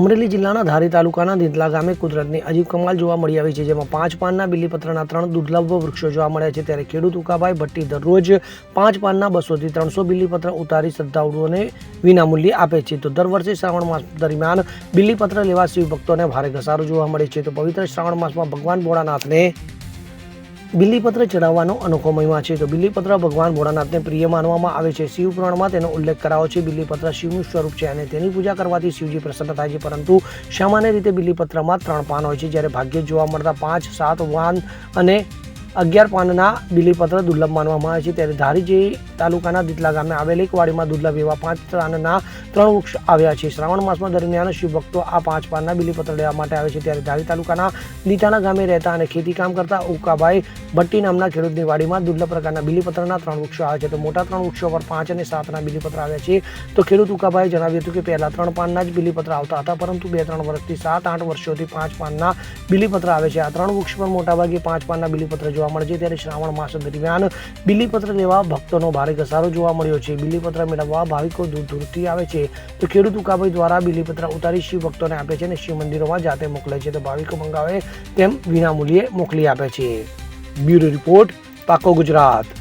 અમરેલી જિલ્લાના ધારી તાલુકાના દિંતલા ગામે કુદરતની અજીબ કમાલ જોવા મળી આવી છે, જેમાં પાંચ પાનના બિલીપત્રના ત્રણ દુર્લભ વૃક્ષો જોવા મળ્યા છે. ત્યારે ખેડૂત ઉકાભાઈ ભટ્ટી દરરોજ પાંચ પાનના બસોથી ત્રણસો બિલીપત્ર ઉતારી શ્રદ્ધાળુઓને વિનામૂલ્યે આપે છે. તો દર વર્ષે શ્રાવણ માસ દરમિયાન બિલીપત્ર લેવા શિવભક્તોને ભારે ઘસારો જોવા મળે છે. તો પવિત્ર શ્રાવણ માસમાં ભગવાન ભોળાનાથને બિલીપત્ર ચડાવવાનો અનોખો મહિમા છે. તો બિલીપત્ર ભગવાન ભોળાનાથને પ્રિય માનવામાં આવે છે. શિવ પુરાણમાં તેનો ઉલ્લેખ કરાયો છે. બિલીપત્ર શિવનું સ્વરૂપ છે અને તેની પૂજા કરવાથી શિવજી પ્રસન્ન થાય છે. પરંતુ સામાન્ય રીતે બિલીપત્રમાં ત્રણ પાન હોય છે. જ્યારે ભાગ્ય જોવા મળતા પાંચ, સાત, વાન અને અગિયાર પાનના બિલીપત્ર દુર્લભ માનવામાં આવે છે. ત્યારે ધારીજી તાલુકાના દિતલા ગામે આવેલ એક વાડીમાં દુર્લભ એવા પાંચ પાનના ત્રણ વૃક્ષ આવ્યા છે. શ્રાવણ માસમાં દરમિયાન શિવ ભક્તો આ પાંચ પાનના બિલીપત્ર લેવા માટે આવે છે. ત્યારે ધારી તાલુકાના લીટાના ગામે રહેતા અને ખેતી કામ કરતા ઉકાભાઈ ભટ્ટી નામના ખેડૂતની વાડીમાં દુર્લભ પ્રકારના બિલીપત્રના ત્રણ વૃક્ષો આવે છે. તો મોટા ત્રણ વૃક્ષો પર પાંચ અને સાતના બિલીપત્ર આવ્યા છે. તો ખેડૂત ઉકાભાઈએ જણાવ્યું હતું કે પહેલા ત્રણ પાનના જ બિલીપત્ર આવતા હતા, પરંતુ બે ત્રણ વર્ષથી સાત આઠ વર્ષોથી પાંચ પાનના બિલીપત્ર આવે છે. આ ત્રણ વૃક્ષ પર મોટાભાગે પાંચ પાનના બિલીપત્ર જોવા મળે છે. ત્યારે શ્રાવણ માસ દરમિયાન બિલીપત્ર લેવા ભક્તોનો ભારે ઘસારો જોવા મળ્યો છે. બિલીપત્ર મેળવવા ભાવિકો દૂર દૂરથી આવે છે. તો ખેડૂત ઉકાભાઈ દ્વારા બિલીપત્ર ઉતારી શિવ ભક્તોને આપે છે અને શિવ મંદિરોમાં જાતે મોકલે છે. તો ભાવિકો મંગાવે તેમ વિનામૂલ્યે મોકલી આપે છે. બ્યુરો રિપોર્ટ પાકો ગુજરાત.